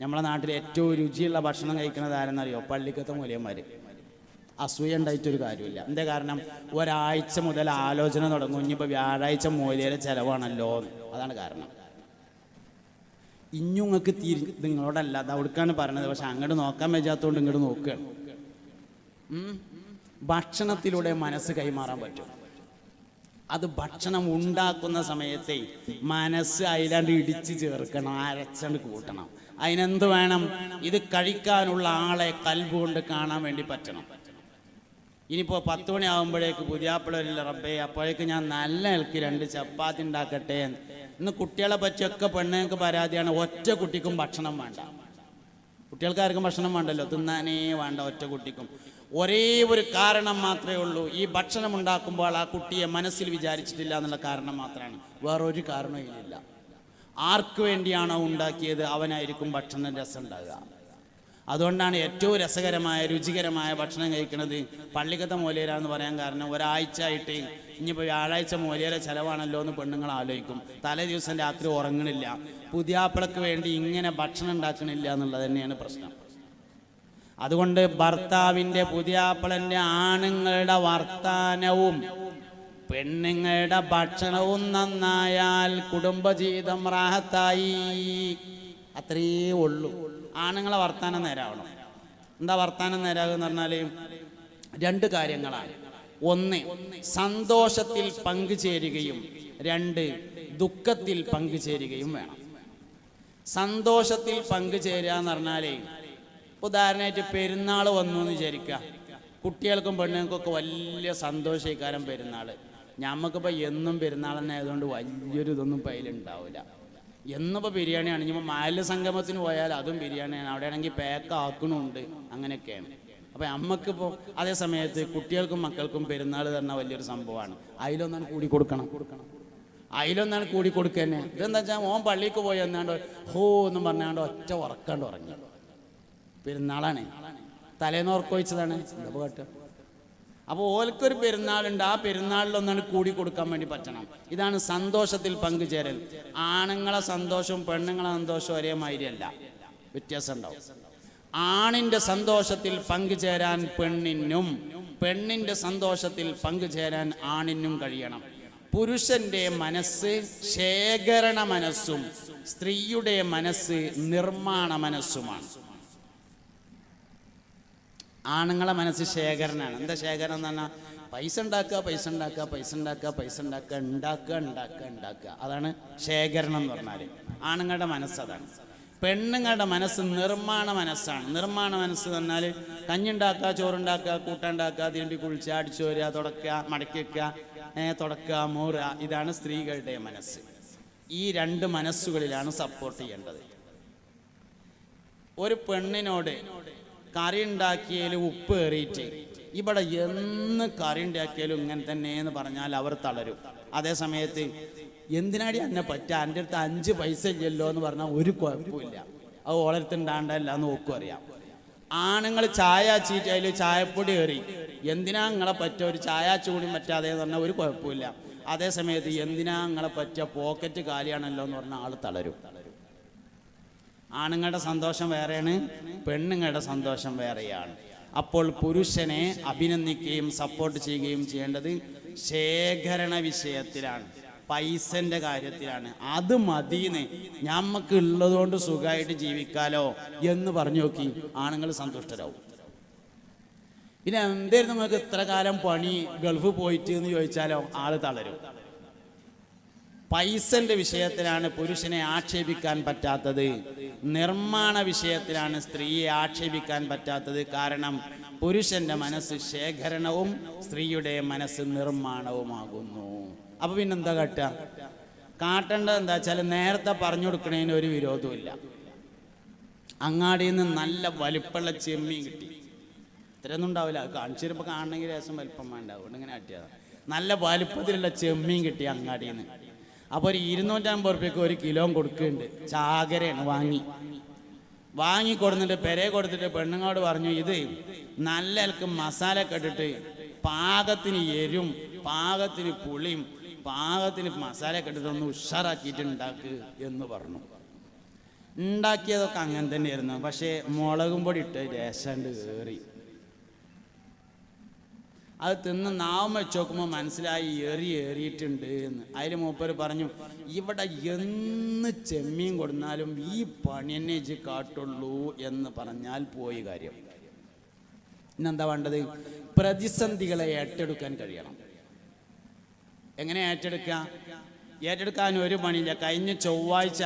നമ്മളെ നാട്ടിൽ ഏറ്റവും രുചിയുള്ള ഭക്ഷണം കഴിക്കുന്നത് ആരെന്നറിയോ? പള്ളിക്കത്തെ മൂലയന്മാർ അസൂയ ഉണ്ടായിട്ടൊരു കാര്യമില്ല. എന്താ കാരണം? ഒരാഴ്ച മുതൽ ആലോചന തുടങ്ങും. ഇനിയിപ്പോൾ വ്യാഴാഴ്ച മൂലയുടെ ചിലവാണല്ലോ അതാണ് കാരണം. ഇഞ്ഞുങ്ങൾക്ക് തിരി നിങ്ങളോടല്ല. അത് അവിടേക്കാണ് പറഞ്ഞത് പക്ഷെ അങ്ങോട്ട് നോക്കാൻ പറ്റാത്തതുകൊണ്ട് ഇങ്ങോട്ട് നോക്കുകയാണ്. ഭക്ഷണത്തിലൂടെ മനസ്സ് കൈമാറാൻ പറ്റും. അത് ഭക്ഷണം ഉണ്ടാക്കുന്ന സമയത്തെ മനസ്സ് അതിലാണ്ട് ഇടിച്ച് ചേർക്കണം. അരച്ചണ്ട് കൂട്ടണം. അതിനെന്ത് വേണം? ഇത് കഴിക്കാനുള്ള ആളെ കൽബുകൊണ്ട് കാണാൻ വേണ്ടി പറ്റണം. ഇനിയിപ്പോൾ പത്ത് മണിയാകുമ്പോഴേക്ക് പുതിയാപ്പിളരില്ല റബ്ബേ അപ്പോഴേക്ക് ഞാൻ നല്ല ഇളക്ക് രണ്ട് ചപ്പാത്തി ഉണ്ടാക്കട്ടെ ഇന്ന് കുട്ടികളെ പറ്റിയൊക്കെ പെണ്ണുങ്ങൾക്ക് പരാതിയാണ് ഒറ്റ കുട്ടിക്കും ഭക്ഷണം വേണ്ട. കുട്ടികൾക്കാർക്കും ഭക്ഷണം വേണ്ടല്ലോ തിന്നാനേ വേണ്ട ഒറ്റ കുട്ടിക്കും. ഒരേ ഒരു കാരണം മാത്രമേ ഉള്ളൂ. ഈ ഭക്ഷണം ഉണ്ടാക്കുമ്പോൾ ആ കുട്ടിയെ മനസ്സിൽ വിചാരിച്ചിട്ടില്ല എന്നുള്ള കാരണം മാത്രമാണ്. വേറൊരു കാരണവും ഇതിലില്ല ആർക്ക് വേണ്ടിയാണോ ഉണ്ടാക്കിയത് അവനായിരിക്കും ഭക്ഷണം രസം ഉണ്ടാകുക. അതുകൊണ്ടാണ് ഏറ്റവും രസകരമായ രുചികരമായ ഭക്ഷണം കഴിക്കുന്നത് പള്ളിക്കത്തെ മൂലേര എന്ന് പറയാൻ കാരണം ഒരാഴ്ച ആയിട്ട് ഇനിയിപ്പോൾ വ്യാഴാഴ്ച മൂലേരെ ചിലവാണല്ലോ എന്ന് പെണ്ണുങ്ങൾ ആലോചിക്കും. തലേ ദിവസം രാത്രി ഉറങ്ങണില്ല. പുതിയാപ്പിളക്ക് വേണ്ടി ഇങ്ങനെ ഭക്ഷണം ഉണ്ടാക്കണില്ല എന്നുള്ളത് തന്നെയാണ് പ്രശ്നം. അതുകൊണ്ട് ഭർത്താവിന്റെ പുതിയാപ്പിളന്റെ ആണുങ്ങളുടെ വർത്താനവും പെണ്ണുങ്ങളുടെ ഭക്ഷണവും നന്നായാൽ കുടുംബജീവിതം റാഹത്തായി. അത്രയേ ഉള്ളൂ. ആണുങ്ങളെ വർത്താനം നേരാവണം. എന്താ വർത്താനം നേരാകുക പറഞ്ഞാൽ രണ്ട് കാര്യങ്ങളാണ്. ഒന്ന് സന്തോഷത്തിൽ പങ്കുചേരുകയും. രണ്ട് ദുഃഖത്തിൽ പങ്കുചേരുകയും വേണം. സന്തോഷത്തിൽ പങ്കുചേരുക എന്ന് പറഞ്ഞാലേ ഉദാഹരണമായിട്ട് പെരുന്നാൾ വന്നു എന്ന് വിചാരിക്കുക. കുട്ടികൾക്കും പെണ്ണുങ്ങൾക്കൊക്കെ വലിയ സന്തോഷീകാരം പെരുന്നാൾ ഞമ്മക്കിപ്പോൾ എന്നും പെരുന്നാൾ തന്നെ ആയതുകൊണ്ട് വലിയൊരു ഇതൊന്നും ഇപ്പം അതിലുണ്ടാവില്ല എന്നിപ്പോൾ ബിരിയാണിയാണ് ഇനിയിപ്പോൾ മാലിന്യ സംഗമത്തിന് പോയാൽ അതും ബിരിയാണിയാണ്. അവിടെ ആണെങ്കിൽ പാക്ക് ആക്കണമുണ്ട് അങ്ങനെയൊക്കെയാണ്. അപ്പോൾ നമ്മക്കിപ്പോൾ അതേ സമയത്ത് കുട്ടികൾക്കും മക്കൾക്കും പെരുന്നാൾ തന്നെ വലിയൊരു സംഭവമാണ്. അതിലൊന്നാണ് കൂടി കൊടുക്കണം കൊടുക്കണം അതിലൊന്നാണ് കൂടി കൊടുക്കുക ഇതെന്താ വെച്ചാൽ ഓൻ പള്ളിക്ക് പോയി എന്നാണ്ട് ഹോ എന്നും പറഞ്ഞാണ്ട് ഒറ്റ ഉറക്കാണ്ട് ഉറങ്ങി. പെരുന്നാളാണ്. തലേന്ന് ഉറക്കൊഴിച്ചതാണ്. എന്താ കേട്ടോ? അപ്പോൾ ഓൽക്കൊരു പെരുന്നാളുണ്ട് ആ പെരുന്നാളിലൊന്നാണ് കൂടി കൊടുക്കാൻ വേണ്ടി പറ്റണം. ഇതാണ് സന്തോഷത്തിൽ പങ്കുചേരൽ. ആണുങ്ങളെ സന്തോഷവും പെണ്ണുങ്ങളെ സന്തോഷവും ഒരേ മാതിരിയല്ല വ്യത്യാസം ഉണ്ടാവും ആണിന്റെ സന്തോഷത്തിൽ പങ്കുചേരാൻ പെണ്ണിനും പെണ്ണിന്റെ സന്തോഷത്തിൽ പങ്കുചേരാൻ ആണിനും കഴിയണം. പുരുഷന്റെ മനസ്സ് ശേഖരണ മനസ്സും സ്ത്രീയുടെ മനസ്സ് നിർമ്മാണ മനസ്സുമാണ്. ആണുങ്ങളെ മനസ്സ് ശേഖരനാണ്. എന്താ ശേഖരം എന്ന് പറഞ്ഞാൽ പൈസ ഉണ്ടാക്കുക പൈസ ഉണ്ടാക്കുക പൈസ ഉണ്ടാക്കുക പൈസ ഉണ്ടാക്കുക ഉണ്ടാക്കുക ഉണ്ടാക്കുക ഉണ്ടാക്കുക. അതാണ് ശേഖരണം എന്ന് പറഞ്ഞാൽ ആണുങ്ങളുടെ മനസ്സ് അതാണ്. പെണ്ണുങ്ങളുടെ മനസ്സ് നിർമ്മാണ മനസ്സാണ്. നിർമ്മാണ മനസ്സ് എന്ന് പറഞ്ഞാൽ കഞ്ഞുണ്ടാക്കുക ചോറുണ്ടാക്കുക കൂട്ടുണ്ടാക്കുക തീണ്ടി കുളിച്ച് അടിച്ചു വരിക തുടക്കുക മടക്കി വെക്കുക തുടക്കുക മൂറുക. ഇതാണ് സ്ത്രീകളുടെ മനസ്സ്. ഈ രണ്ട് മനസ്സുകളിലാണ് സപ്പോർട്ട് ചെയ്യേണ്ടത്. ഒരു പെണ്ണിനോട് കറി ഉണ്ടാക്കിയാലും ഉപ്പ് കയറിയിട്ട്. ഇവിടെ എന്ന് കറി ഉണ്ടാക്കിയാലും ഇങ്ങനെ തന്നെ എന്ന് പറഞ്ഞാൽ അവർ തളരും. അതേ സമയത്ത് എന്തിനാടി എന്നെ പറ്റുക എന്റെ അടുത്ത് അഞ്ച് പൈസ ഇല്ലല്ലോ എന്ന് പറഞ്ഞാൽ ഒരു കുഴപ്പമില്ല. അത് ഓളടുത്തുണ്ടാണ്ടല്ല എന്ന് നോക്കും അറിയാം. ആണുങ്ങൾ ചായ ചീറ്റ് അതിൽ ചായപ്പൊടി കയറി. എന്തിനാ നിങ്ങളെ പറ്റുക ഒരു ചായ ചൂടി പറ്റാതെ എന്ന് പറഞ്ഞാൽ ഒരു കുഴപ്പമില്ല. അതേ സമയത്ത് എന്തിനാ നിങ്ങളെ പറ്റുക പോക്കറ്റ് കാലിയാണല്ലോ എന്ന് പറഞ്ഞാൽ ആൾ തളരും. ആണുങ്ങളുടെ സന്തോഷം വേറെയാണ് പെണ്ണുങ്ങളുടെ സന്തോഷം വേറെയാണ്. അപ്പോൾ പുരുഷനെ അഭിനന്ദിക്കുകയും സപ്പോർട്ട് ചെയ്യുകയും ചെയ്യേണ്ടത് ശേഖരണ വിഷയത്തിലാണ് പൈസന്റെ കാര്യത്തിലാണ്. അത് മതിന്ന് ഞമ്മക്ക് ഉള്ളതുകൊണ്ട് സുഖമായിട്ട് ജീവിക്കാലോ എന്ന് പറഞ്ഞു നോക്കി ആണുങ്ങൾ സന്തുഷ്ടരാവും. പിന്നെ എന്തായിരുന്നു നമുക്ക് ഇത്ര കാലം പണി ഗൾഫ് പോയിട്ട് എന്ന് ചോദിച്ചാലോ ആൾ തളരും. പൈസന്റെ വിഷയത്തിലാണ് പുരുഷനെ ആക്ഷേപിക്കാൻ പറ്റാത്തത്. നിർമ്മാണ വിഷയത്തിലാണ് സ്ത്രീയെ ആക്ഷേപിക്കാൻ പറ്റാത്തത്. കാരണം പുരുഷന്റെ മനസ്സ് ശേഖരണവും സ്ത്രീയുടെ മനസ്സ് നിർമ്മാണവുമാകുന്നു. അപ്പൊ പിന്നെന്താ കാട്ടുക കാട്ടേണ്ടത് എന്താ വെച്ചാൽ നേരത്തെ പറഞ്ഞു കൊടുക്കണതിന് ഒരു വിരോധമില്ല അങ്ങാടിയിൽ നിന്ന് നല്ല വലിപ്പമുള്ള ചെമ്മീൻ കിട്ടി. ഇത്രയൊന്നും ഉണ്ടാവില്ല. കാണിച്ചു തരുമ്പോൾ കാണണമെങ്കിൽ രസം വലിപ്പം വേണ്ട. അതുകൊണ്ട് ഇങ്ങനെ കാട്ടിയതാണ് നല്ല വലുപ്പത്തിലുള്ള ചെമ്മീൻ കിട്ടി അങ്ങാടിയിൽ നിന്ന് അപ്പോൾ ഒരു ഇരുന്നൂറ്റമ്പത് റുപ്യക്ക് ഒരു കിലോ കൊടുക്കുന്നുണ്ട്. ചാകരയാണ് വാങ്ങി. വാങ്ങി കൊടുത്തിട്ട് പെരെ കൊടുത്തിട്ട് പെണ്ണുങ്ങളോട് പറഞ്ഞു ഇത് നല്ല ഇലക്ക് മസാല ഒക്കെ ഇട്ടിട്ട് പാകത്തിന് എരും പാകത്തിന് പുളിയും പാകത്തിന് മസാല ഒന്ന് ഉഷാറാക്കിയിട്ട് ഉണ്ടാക്ക് എന്ന് പറഞ്ഞു. ഉണ്ടാക്കിയതൊക്കെ അങ്ങനെ തന്നെയായിരുന്നു. പക്ഷേ മുളകും പൊടി ഇട്ട് രസണ്ട് കയറി അത് തിന്ന് നാവും വെച്ച് നോക്കുമ്പോൾ മനസ്സിലായി ഏറി ഏറിയിട്ടുണ്ട് എന്ന്. അതിൽ മൂപ്പർ പറഞ്ഞു ഇവിടെ എന്ന് ചെമ്മീൻ കൊടുത്താലും ഈ പണി തന്നെ കാട്ടുള്ളൂ എന്ന് പറഞ്ഞാൽ പോയി കാര്യം. ഇന്നെന്താ വേണ്ടത്? പ്രതിസന്ധികളെ ഏറ്റെടുക്കാൻ കഴിയണം. എങ്ങനെ ഏറ്റെടുക്കുക ഏറ്റെടുക്കാൻ ഒരു പണിയില്ല. കഴിഞ്ഞ ചൊവ്വാഴ്ച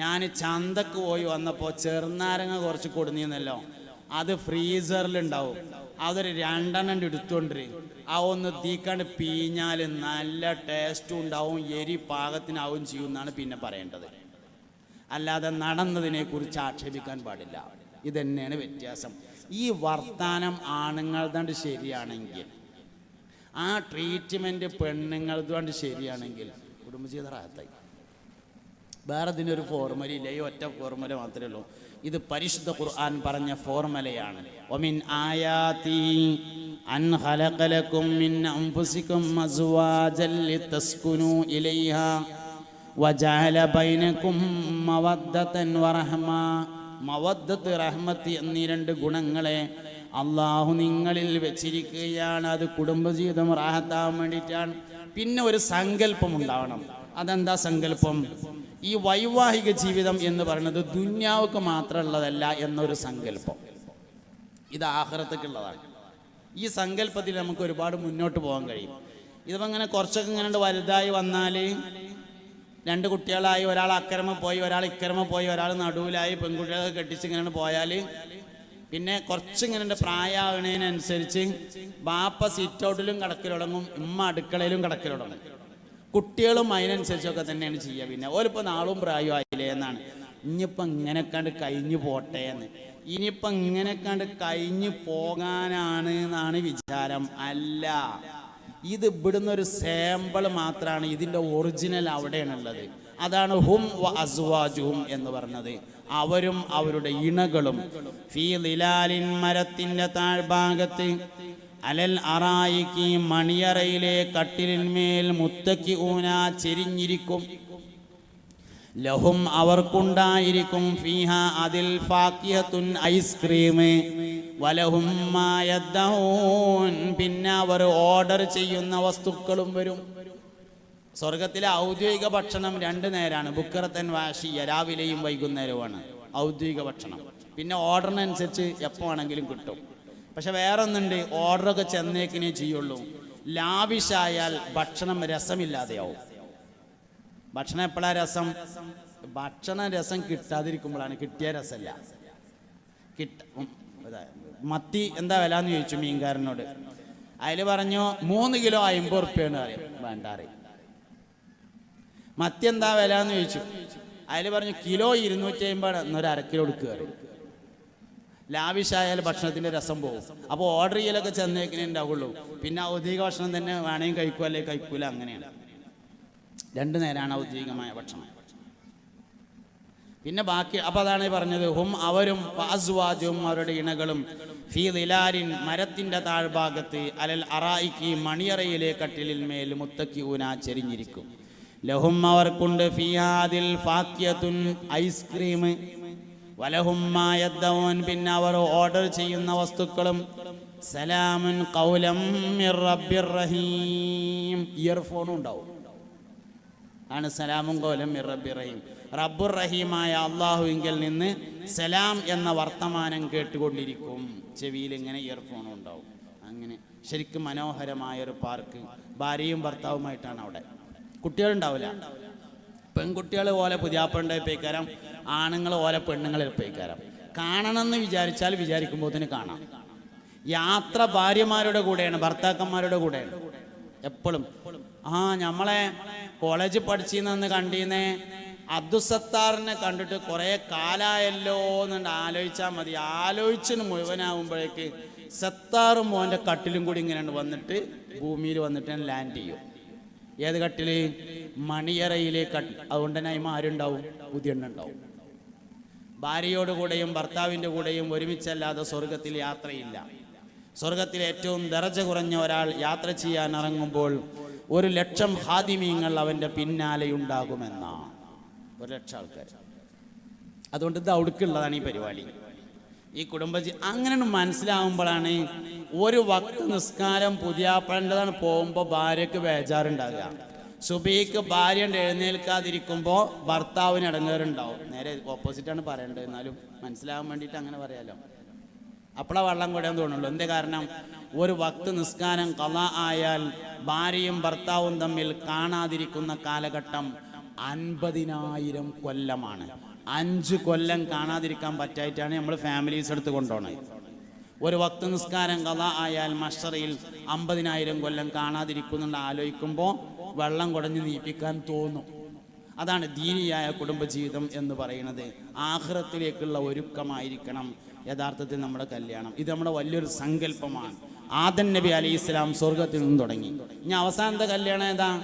ഞാൻ ചന്തക്ക് പോയി വന്നപ്പോൾ ചെറുനാരങ്ങ കുറച്ച് കൊടുന്നിരുന്നല്ലോ. അത് ഫ്രീസറിലുണ്ടാവും. അതൊരു രണ്ടെണ്ണം എടുത്തോണ്ട് ആ ഒന്ന് തീക്കാണ്ട് പീഞ്ഞാൽ നല്ല ടേസ്റ്റും ഉണ്ടാവും എരി പാകത്തിനാവും ചെയ്യുമെന്നാണ് പിന്നെ പറയേണ്ടത്. അല്ലാതെ നടന്നതിനെ കുറിച്ച് ആക്ഷേപിക്കാൻ പാടില്ല. ഇതന്നെയാണ് വ്യത്യാസം. ഈ വർത്താനം തണ്ട് ശരിയാണെങ്കിൽ ആ ട്രീറ്റ്മെന്റ് പെണ്ണുങ്ങൾ പെണ്ണുങ്ങളതുകൊണ്ട് ശരിയാണെങ്കിൽ കുടുംബജീവിത റാഹത്തായി. വേറെ ഇതിനൊരു ഫോർമുല ഇല്ല. ഈ ഒറ്റ ഫോർമുല മാത്രമേ ഉള്ളൂ. ഇത് പരിശുദ്ധ ഖുർആൻ പറഞ്ഞ ഫോർമുലയാണ്. ഒമിൻ ആയാതി അൻ ഖലഖലകും മിൻ അൻഫുസികും മസ്വാജൽ ലിതസ്കുനു ഇലൈഹ വജഅല ബൈനകും മവദ്ദതൻ വറഹ്മ. മവദ്ദത്ത് റഹ്മത്ത് എന്നീ രണ്ട് ഗുണങ്ങളെ അള്ളാഹു നിങ്ങളിൽ വെച്ചിരിക്കുകയാണ്. അത് കുടുംബജീവിതം റാഹത്താവാൻ വേണ്ടിയിട്ടാണ്. പിന്നെ ഒരു സങ്കല്പം ഉണ്ടാവണം അതെന്താ സങ്കല്പം? ഈ വൈവാഹിക ജീവിതം എന്ന് പറയുന്നത് ദുന്യാവുക്ക് മാത്രമുള്ളതല്ല എന്നൊരു സങ്കല്പം. ഇത് ആഹ്റത്തേക്കുള്ളതാണ് ഈ സങ്കല്പത്തിൽ നമുക്ക് ഒരുപാട് മുന്നോട്ട് പോകാൻ കഴിയും. ഇതിപ്പോൾ ഇങ്ങനെ കുറച്ചൊക്കെ ഇങ്ങനെ വലുതായി വന്നാൽ രണ്ട് കുട്ടികളായി ഒരാൾ അക്കരമ പോയി ഒരാൾ ഇക്കരമ പോയി ഒരാൾ നടുവിലായി പെൺകുട്ടികളെ കെട്ടിച്ച് ഇങ്ങനെ പോയാൽ പിന്നെ കുറച്ചിങ്ങനെ പ്രായമാകുന്നതിനനുസരിച്ച് ബാപ്പ സിറ്റ് ഔട്ടിലും കിടക്കലുടങ്ങും ഉമ്മ അടുക്കളയിലും കിടക്കലുടങ്ങും. കുട്ടികളും അതിനനുസരിച്ചൊക്കെ തന്നെയാണ് ചെയ്യുക. പിന്നെ ഓലിപ്പോൾ നാളും പ്രായമായില്ലേ എന്നാണ്. ഇനിയിപ്പോൾ ഇങ്ങനെ കണ്ട് കഴിഞ്ഞു പോട്ടെ എന്ന്. ഇനിയിപ്പോൾ ഇങ്ങനെ കണ്ട് കഴിഞ്ഞു പോകാനാണ് എന്നാണ് വിചാരം. അല്ല. ഇത് ഇവിടുന്ന് ഒരു സാമ്പിൾ മാത്രമാണ് ഇതിന്റെ ഒറിജിനൽ അവിടെയാണുള്ളത്. അതാണ് ഹും വ അസ്വാജുഹും എന്ന് പറഞ്ഞത്. അവരും അവരുടെ ഇണകളും. ഫീ ലിലാലിൻ മരത്തിന്റെ താഴ്ഭാഗത്ത് അലൽ അറായിക്ക് മണിയറയിലെ കട്ടിലിന്മേൽ മുത്തക്കി ഊന ചെരിഞ്ഞിരിക്കും. ലഹും അവർക്കുണ്ടായിരിക്കും ഫീഹ അതിൽ ഫാക്കിയത്തുൻ ഐസ്ക്രീം വലഹും പിന്നെ അവർ ഓർഡർ ചെയ്യുന്ന വസ്തുക്കളും വരും. സ്വർഗത്തിലെ ഔദ്യോഗിക ഭക്ഷണം രണ്ട് നേരാണ്. ബുക്കറത്തൻ വാശിയ രാവിലെയും വൈകുന്നേരവുമാണ്. ഔദ്യോഗിക ഭക്ഷണം. പിന്നെ ഓർഡറിനനുസരിച്ച് എപ്പോൾ വേണമെങ്കിലും കിട്ടും. പക്ഷെ വേറെ ഒന്നുണ്ട് ഓർഡറൊക്കെ ചെന്നേക്കിനേ ചെയ്യുള്ളൂ. ലാവിഷായാൽ ഭക്ഷണം രസമില്ലാതെയാവും. ഭക്ഷണം എപ്പോഴാ രസം? ഭക്ഷണ രസം കിട്ടാതിരിക്കുമ്പോഴാണ് കിട്ടിയ രസമല്ല. കിട്ട മത്തി എന്താ വില എന്ന് ചോദിച്ചു മീൻകാരനോട്. അതിൽ പറഞ്ഞു മൂന്ന് കിലോ അമ്പത് റുപ്യാണ് വേണ്ട അറിയും മത്തി എന്താ വില എന്ന് ചോദിച്ചു. അതിൽ പറഞ്ഞു കിലോ ഇരുന്നൂറ്റി അമ്പത് എന്നൊരു അര കിലോ എടുക്കുക ലാവിഷായാൽ ഭക്ഷണത്തിന്റെ രസം പോകും അപ്പോൾ ഓർഡർ ചെയ്യലൊക്കെ ചെന്നേക്കിനെ ഉണ്ടാവുള്ളൂ. പിന്നെ ഔദ്യോഗിക ഭക്ഷണം തന്നെ വേണമെങ്കിൽ കഴിക്കുക അല്ലെങ്കിൽ കഴിക്കൂല അങ്ങനെയാണ്. രണ്ടു നേരമാണ് ഔദ്യോഗികമായ ഭക്ഷണം. പിന്നെ ബാക്കി അപ്പോൾ അതാണ് പറഞ്ഞത് ഹും അവരും പാസ്വാജും അവരുടെ ഇണകളും ഫീ ദിലാരിൻ മരത്തിന്റെ താഴ്ഭാഗത്ത് അലൽ അറായിക്ക് മണിയറയിലെ കട്ടിലിൽ മേൽ മുത്തക്കിയൂന ചെരിഞ്ഞിരിക്കും ലഹും അവർക്കുണ്ട് ഫിയാദിൽ ഫാക്യത്തുൻ ഐസ്ക്രീം. വലഹും പിന്നെ അവർ ഓർഡർ ചെയ്യുന്ന വസ്തുക്കളും സലാമുൻ കൗലം റഹീം. ഇയർഫോണും ഉണ്ടാവും. ആണ് സലാമും കൗലം റബ്ബിർ റഹീം. റബ്ബുർ റഹീമായ അള്ളാഹുവിങ്കിൽ നിന്ന് സലാം എന്ന വർത്തമാനം കേട്ടുകൊണ്ടിരിക്കും. ചെവിയിൽ ഇങ്ങനെ ഇയർഫോണും ഉണ്ടാവും. അങ്ങനെ ശരിക്കും മനോഹരമായ ഒരു പാർക്ക്. ഭാര്യയും ഭർത്താവുമായിട്ടാണ് അവിടെ. കുട്ടികളുണ്ടാവില്ല. പെൺകുട്ടികൾ പോലെ പുതിയാപ്പണ്ട പേക്കാരം ആണുങ്ങൾ ഓലെ പെണ്ണുങ്ങൾ കാണണം കാണണമെന്ന് വിചാരിച്ചാൽ വിചാരിക്കുമ്പോൾ തന്നെ കാണാം. യാത്ര ഭാര്യമാരുടെ കൂടെയാണ് ഭർത്താക്കന്മാരുടെ കൂടെയാണ്. എപ്പോഴും. ആ നമ്മളെ കോളേജ് പഠിച്ചിന്ന് കണ്ടീന്നേ. അബ്ദുസത്താറിനെ കണ്ടിട്ട് കുറേ കാലായല്ലോ എന്നുണ്ട്. ആലോചിച്ചാൽ മതി. ആലോചിച്ചിന് മുഴുവനാകുമ്പോഴേക്ക് സത്താറും മോന്റെ കട്ടിലും കൂടി ഇങ്ങനെ വന്നിട്ട് ഭൂമിയിൽ വന്നിട്ട് ഞാൻ ലാൻഡ് ചെയ്യും. ഏത് കട്ടിൽ? മണിയറയിലെ കട്ടിൽ അതുകൊണ്ട് തന്നെ അതിമ ആരുണ്ടാവും? പുതിയ ഉണ്ടാവും ഭാര്യയോട് കൂടെയും ഭർത്താവിന്റെ കൂടെയും ഒരുമിച്ചല്ലാതെ സ്വർഗത്തിൽ യാത്രയില്ല. സ്വർഗത്തിൽ ഏറ്റവും ദറജ കുറഞ്ഞ ഒരാൾ യാത്ര ചെയ്യാൻ ഇറങ്ങുമ്പോൾ ഒരു ലക്ഷം ഹാദിമീങ്ങൾ അവന്റെ പിന്നാലെ ഉണ്ടാകുമെന്നാണ് ഒരു ലക്ഷം ആൾക്കാർ അതുകൊണ്ട് ഇത് അവിടുക്കുള്ളതാണ് ഈ പരിപാടി. ഈ കുടുംബജീ അങ്ങനെ മനസ്സിലാവുമ്പോഴാണ് ഒരു വക്ത് നിസ്കാരം പുതിയാപ്പഴന്റെതാണ് പോകുമ്പോൾ ഭാര്യയ്ക്ക് ബേജാറുണ്ടാകുക. സുബീക്ക് ഭാര്യ എഴുന്നേൽക്കാതിരിക്കുമ്പോൾ ഭർത്താവിന് ഇടങ്ങേറുണ്ടാവും. നേരെ ഓപ്പോസിറ്റാണ് പറയേണ്ടത്. എന്നാലും മനസ്സിലാവാൻ വേണ്ടിയിട്ട് അങ്ങനെ പറയാലോ. അപ്പോഴാ വെള്ളം കൂടാൻ തോന്നുള്ളൂ. എന്തേ കാരണം? ഒരു വക്ത് നിസ്കാരം കല ആയാൽ ഭാര്യയും ഭർത്താവും തമ്മിൽ കാണാതിരിക്കുന്ന കാലഘട്ടം അൻപതിനായിരം കൊല്ലമാണ്. അഞ്ച് കൊല്ലം കാണാതിരിക്കാൻ പറ്റായിട്ടാണ് നമ്മൾ ഫാമിലീസ് എടുത്ത് കൊണ്ടുപോണത്. ഒരു വക്ത് നിസ്കാരം കഥ ആയാൽ മഷറയിൽ അമ്പതിനായിരം കൊല്ലം കാണാതിരിക്കുന്നുണ്ട്. ആലോചിക്കുമ്പോൾ വെള്ളം കുടഞ്ഞ് നീപ്പിക്കാൻ തോന്നും. അതാണ് ദീനിയായ കുടുംബജീവിതം എന്ന് പറയുന്നത്. ആഹ്റത്തിലേക്കുള്ള ഒരുക്കമായിരിക്കണം യഥാർത്ഥത്തിൽ നമ്മുടെ കല്യാണം. ഇത് നമ്മുടെ വലിയൊരു സങ്കല്പമാണ്. ആദൻ നബി അലി ഇസ്ലാം സ്വർഗത്തിൽ നിന്ന് തുടങ്ങി. ഇനി അവസാനത്തെ കല്യാണം ഏതാ?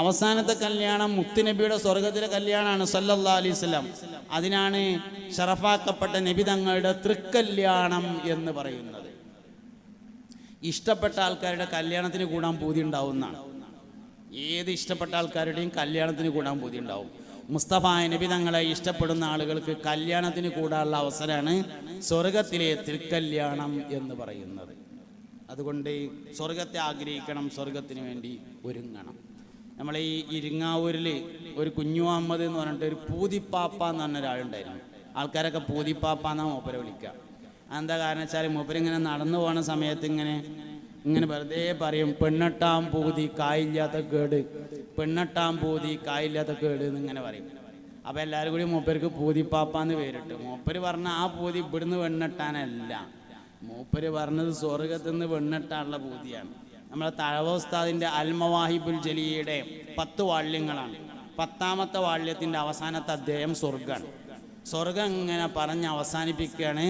അവസാനത്തെ കല്യാണം മുത്തുനബിയുടെ സ്വർഗത്തിലെ കല്യാണമാണ് സല്ലല്ലാ അലൈഹി സ്വലാം അതിനാണ് ഷറഫാക്കപ്പെട്ട നബി തങ്ങളുടെ തൃക്കല്യാണം എന്ന് പറയുന്നത്. ഇഷ്ടപ്പെട്ട ആൾക്കാരുടെ കല്യാണത്തിന് കൂടാൻ പൂതി ഉണ്ടാവുന്നതാണ് ഏത് ഇഷ്ടപ്പെട്ട ആൾക്കാരുടെയും കല്യാണത്തിന് കൂടാൻ പൂതി ഉണ്ടാവും. മുസ്തഫ നബി തങ്ങളെ ഇഷ്ടപ്പെടുന്ന ആളുകൾക്ക് കല്യാണത്തിന് കൂടാനുള്ള അവസരമാണ് സ്വർഗത്തിലെ തൃക്കല്യാണം എന്ന് പറയുന്നത്. അതുകൊണ്ട് സ്വർഗത്തെ ആഗ്രഹിക്കണം സ്വർഗത്തിന് വേണ്ടി ഒരുങ്ങണം. നമ്മൾ ഈ ഇരിങ്ങാവൂരിൽ ഒരു കുഞ്ഞു അഹമ്മദ് എന്ന് പറഞ്ഞിട്ട് ഒരു പൂതിപ്പാപ്പ എന്ന് പറഞ്ഞ ഒരാളുണ്ടായിരുന്നു. ആൾക്കാരൊക്കെ പൂതിപ്പാപ്പ എന്നാണ് മൂപ്പരെ വിളിക്കുക എന്താ കാരണം വെച്ചാൽ മൂപ്പരിങ്ങനെ നടന്നു പോണ സമയത്ത് ഇങ്ങനെ ഇങ്ങനെ വെറുതെ പറയും പെണ്ണെട്ടാം പൂതി കായില്ലാത്ത കേട്. പെണ്ണെട്ടാം പൂതി കായില്ലാത്ത കേട് എന്നിങ്ങനെ പറയും. അപ്പോൾ എല്ലാവരും കൂടി മൂപ്പർക്ക് പൂതിപ്പാപ്പാന്ന് പേരിട്ട്. മൂപ്പര് പറഞ്ഞ ആ പൂതി ഇവിടുന്ന് പെണ്ണെട്ടാനല്ല. മൂപ്പര് പറഞ്ഞത് സ്വർഗത്തിൽ നിന്ന് പെണ്ണെട്ടാനുള്ള പൂതിയാണ്. നമ്മളെ തഴവ ഉസ്താദിന്റെ അൽമവാഹിബുൽ ജലിയുടെ പത്ത് വാള്യങ്ങളാണ്. പത്താമത്തെ വാള്യത്തിന്റെ അവസാനത്തെ അദ്ദേഹം സ്വർഗമാണ് സ്വർഗം ഇങ്ങനെ പറഞ്ഞ് അവസാനിപ്പിക്കുകയാണ്.